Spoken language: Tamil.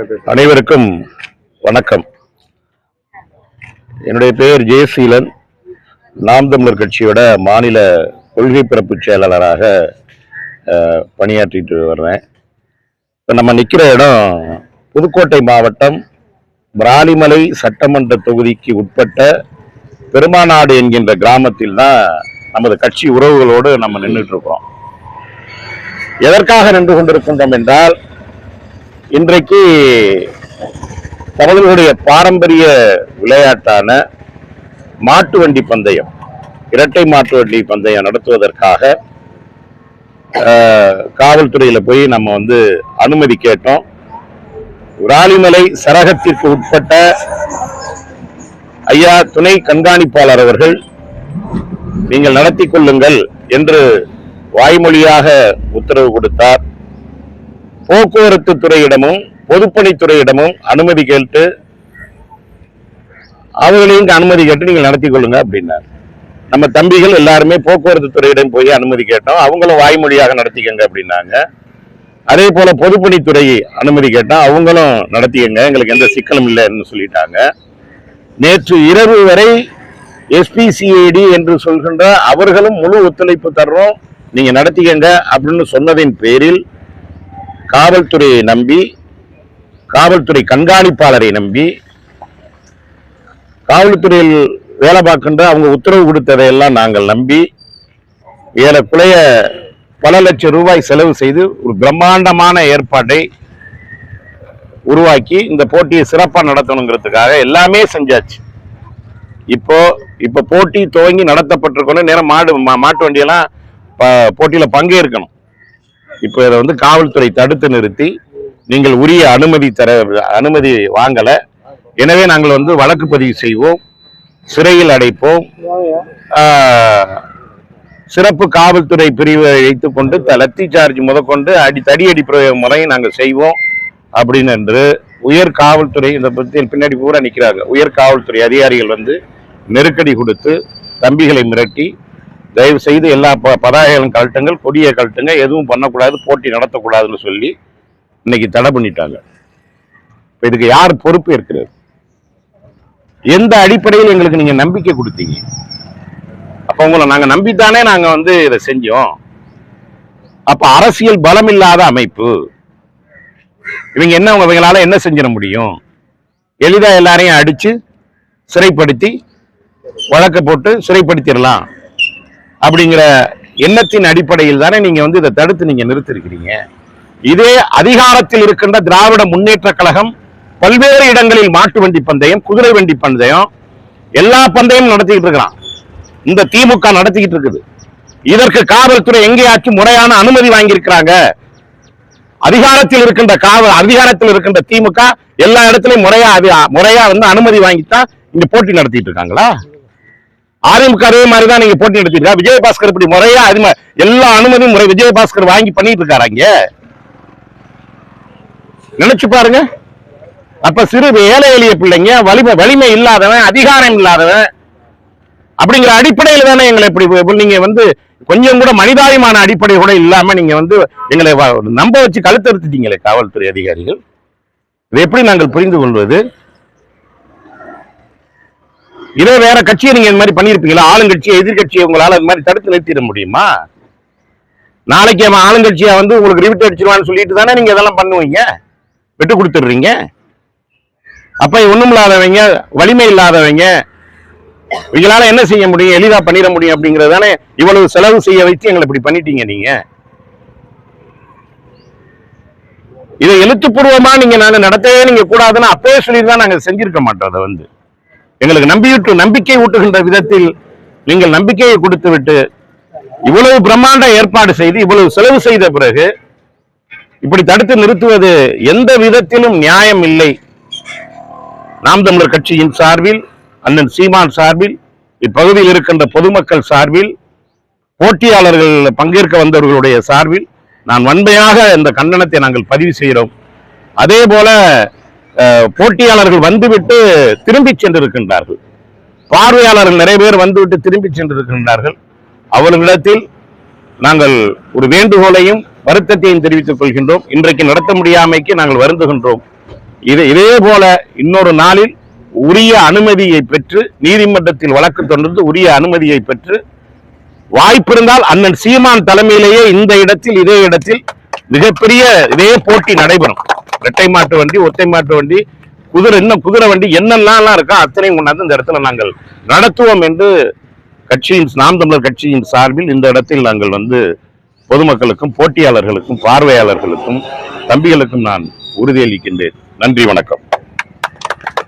அனைவருக்கும் வணக்கம். என்னுடைய பெயர் ஜெயசீலன். நாம் தமிழர் கட்சியோட மாநில கொள்கை பிறப்பு செயலாளராக பணியாற்றிட்டு வர்றேன். இப்போ நம்ம நிற்கிற இடம் புதுக்கோட்டை மாவட்டம் பிராலிமலை சட்டமன்ற தொகுதிக்கு உட்பட்ட பெருமாநாடு என்கின்ற கிராமத்தில் தான் நமது கட்சி உறவுகளோடு நம்ம நின்றுட்டு இருக்கிறோம் எதற்காக நின்று கொண்டிருக்கின்றோம் என்றால் இன்றைக்கு தமிழர்களுடைய பாரம்பரிய விளையாட்டான மாட்டு வண்டி பந்தயம் இரட்டை மாட்டு வண்டி பந்தயம் நடத்துவதற்காக காவல்துறையில் போய் நம்ம வந்து அனுமதி கேட்டோம். விராலிமலை சரகத்திற்கு உட்பட்ட ஐயா துணை கண்காணிப்பாளர் அவர்கள் நீங்கள் நடத்தி கொள்ளுங்கள் என்று வாய்மொழியாக உத்தரவு கொடுத்தார். போக்குவரத்து துறையிடமும் பொதுப்பணித்துறையிடமும் அனுமதி கேட்டு அவர்களையும் அனுமதி கேட்டு நீங்கள் நடத்தி கொள்ளுங்க அப்படின்னார். நம்ம தம்பிகள் எல்லாருமே போக்குவரத்து துறையிடம் போய் அனுமதி கேட்டோம். அவங்களும் வாய்மொழியாக நடத்திக்கங்க அப்படின்னாங்க. அதே போல பொதுப்பணித்துறை அனுமதி கேட்டோம் அவங்களும் நடத்திக்கங்க எங்களுக்கு எந்த சிக்கலும் இல்லைன்னு சொல்லிட்டாங்க. நேற்று இரவு வரை எஸ்பிசிஐடி என்று சொல்கின்ற அவர்களும் முழு ஒத்துழைப்பு தர்றோம். நீங்க நடத்திக்கங்க அப்படின்னு சொன்னதின் பேரில் காவல்துறையை நம்பி காவல்துறை கண்காணிப்பாளரை நம்பி காவல்துறையில் வேலை பார்க்கின்ற அவங்க உத்தரவு கொடுத்ததையெல்லாம் நாங்கள் நம்பி ஏறக்குறைய பல லட்சம் ரூபாய் செலவு செய்து ஒரு பிரம்மாண்டமான ஏற்பாட்டை உருவாக்கி இந்த போட்டியை சிறப்பாக நடத்தணுங்கிறதுக்காக எல்லாமே செஞ்சாச்சு. இப்போ இப்போ போட்டி துவங்கி நடத்தப்பட்டிருக்கணும். நேரம் மாடு மா- மாட்டு வண்டியெல்லாம் ப- பங்கேற்கணும். இப்போ இதை வந்து காவல்துறை தடுத்து நிறுத்தி நீங்கள் உரிய அனுமதி தர அனுமதி வாங்கலை. எனவே நாங்கள் வந்து வழக்கு பதிவு செய்வோம் சிறையில் அடைப்போம். சிறப்பு காவல்துறை பிரிவை வைத்துக்கொண்டு த- லத்தி சார்ஜ் முதற்கொண்டு அடி தடியடி பிரயோக முறையை நாங்கள் செய்வோம் அப்படின்னு என்று உயர் காவல்துறை இந்த பற்றி பின்னாடி பூரா நிற்கிறாங்க உயர் காவல்துறை அதிகாரிகள் வந்து நெருக்கடி கொடுத்து தம்பிகளை மிரட்டி தயவு செய்து எல்லா ப பதாகைகளும் கழட்டுங்கள் கொடியை கழட்டுங்க எதுவும் பண்ணக்கூடாது போட்டி நடத்தக்கூடாதுன்னு சொல்லி இன்னைக்கு தடை பண்ணிட்டாங்க. இப்போ இதுக்கு யார் பொறுப்பு இருக்கிறது? எந்த அடிப்படையில் எங்களுக்கு நீங்கள் நம்பிக்கை கொடுத்தீங்க? அப்போ உங்களை நாங்கள் நம்பித்தானே நாங்கள் வந்து இதை செஞ்சோம். அப்போ அரசியல் பலம் இல்லாத அமைப்பு. இவங்க என்ன இவங்களால என்ன செஞ்சிட முடியும்? எளிதாக எல்லாரையும் அடித்து சிறைப்படுத்தி வழக்க போட்டு சிறைப்படுத்திடலாம். அப்படிங்கிற எண்ணத்தின் அடிப்படையில் தானே நீங்க வந்து இதை தடுத்து நீங்க நிறுத்திருக்கிறீங்க. இதே அதிகாரத்தில் இருக்கின்ற திராவிட முன்னேற்ற கழகம் பல்வேறு இடங்களில் மாட்டு வண்டி பந்தயம் குதிரை வண்டி பந்தயம் எல்லா பந்தயமும் நடத்திக்கிட்டு இருக்கிறான். இந்த திமுக நடத்திக்கிட்டு இருக்குது. இதற்கு காவல்துறை எங்கேயாச்சும் முறையான அனுமதி வாங்கியிருக்கிறாங்க. அதிகாரத்தில் இருக்கின்ற காவல் அதிகாரத்தில் இருக்கின்ற திமுக எல்லா இடத்துலயும் முறையா முறையா வந்து அனுமதி வாங்கித்தான் இங்க போட்டி நடத்திட்டு இருக்காங்களா? அதிமுக அதே மாதிரி தான் நீங்க போட்டி நடத்திருக்கா விஜயபாஸ்கர் இப்படி முறையா அது எல்லா அனுமதியும் முறை விஜயபாஸ்கர் வாங்கி பண்ணிட்டு இருக்காராங்க நினைச்சு பாருங்க. அப்ப சிறு ஏழை எளிய பிள்ளைங்க வலிமை வலிமை இல்லாதவன் அதிகாரம் இல்லாதவன் அப்படிங்கிற அடிப்படையில் தானே எங்களை இப்படி நீங்க வந்து கொஞ்சம் கூட மனிதாயமான அடிப்படை கூட இல்லாம நீங்க வந்து எங்களை வ- நம்ப வச்சு கழுத்தறுத்துட்டீங்களே காவல்துறை அதிகாரிகள். இதை எப்படி நாங்கள் புரிந்து கொள்வது? இதே வேற கட்சியை நீங்க இந்த மாதிரி பண்ணிருப்பீங்களா ஆளுங்கட்சியை எதிர்கட்சியை உங்களால இந்த மாதிரி தடுத்து நிறுத்திட முடியுமா? நாளைக்கு அவன் ஆளுங்கட்சியா வந்து உங்களுக்கு ரிவிட் அடிச்சிருவான்னு சொல்லிட்டு தானே நீங்க இதெல்லாம் பண்ணுவீங்க? விட்டு கொடுத்துடுறீங்க. அப்ப ஒண்ணும் இல்லாதவங்க வலிமை இல்லாதவங்க இவங்களால என்ன செய்ய முடியும்? எளிதா பண்ணிட முடியும் அப்படிங்கறது தானே இவ்வளவு செலவு செய்ய வச்சு எங்களை இப்படி பண்ணிட்டீங்க நீங்க. இதை எழுத்துப்பூர்வமா நீங்க நாங்க நடத்தவே நீங்க கூடாதுன்னு அப்பவே சொல்லியிருந்தா நாங்க செஞ்சிருக்க மாட்டோம் அதை வந்து. எங்களுக்கு நம்பியூட்டு நம்பிக்கை ஊட்டுகின்ற விதத்தில் நீங்கள் நம்பிக்கையை கொடுத்துவிட்டு இவ்வளவு பிரம்மாண்ட ஏற்பாடு செய்து இவ்வளவு செலவு செய்த பிறகு இப்படி தடுத்து நிறுத்துவது எந்த விதத்திலும் நியாயம் இல்லை. நாம் தமிழர் கட்சியின் சார்பில் அண்ணன் சீமான் சார்பில் இப்பகுதியில் இருக்கின்ற பொதுமக்கள் சார்பில் போட்டியாளர்கள் பங்கேற்க வந்தவர்களுடைய சார்பில் நான் வன்மையாக இந்த கண்டனத்தை நாங்கள் பதிவு செய்கிறோம். அதே போல போட்டியாளர்கள் வந்துவிட்டு திரும்பி சென்றிருக்கின்றார்கள். பார்வையாளர்கள் நிறைய பேர் வந்துவிட்டு திரும்பி சென்றிருக்கின்றார்கள். அவர்களிடத்தில் நாங்கள் ஒரு வேண்டுகோளையும் வருத்தத்தையும் தெரிவித்துக் கொள்கின்றோம். இன்றைக்கு நடத்த முடியாமைக்கு நாங்கள் வருந்துகின்றோம். இது இதே போல இன்னொரு நாளில் உரிய அனுமதியை பெற்று நீதிமன்றத்தில் வழக்கு தொடர்ந்து உரிய அனுமதியை பெற்று வாய்ப்பிருந்தால் அண்ணன் சீமான் தலைமையிலேயே இந்த இடத்தில் இதே இடத்தில் மிகப்பெரிய இதே போட்டி நடைபெறும். இரட்டை மாட்டு வண்டி ஒத்தை மாட்டு வண்டி குதிரை இன்னும் குதிரை வண்டி என்னெல்லாம் இருக்கோ அத்தனையும் கொண்டாந்து இந்த இடத்துல நாங்கள் நடத்துவோம் என்று கட்சியின் நாம் தமிழர் கட்சியின் சார்பில் இந்த இடத்தில் நாங்கள் வந்து பொதுமக்களுக்கும் போட்டியாளர்களுக்கும் பார்வையாளர்களுக்கும் தம்பிகளுக்கும் நான் உறுதியளிக்கின்றேன். நன்றி வணக்கம்.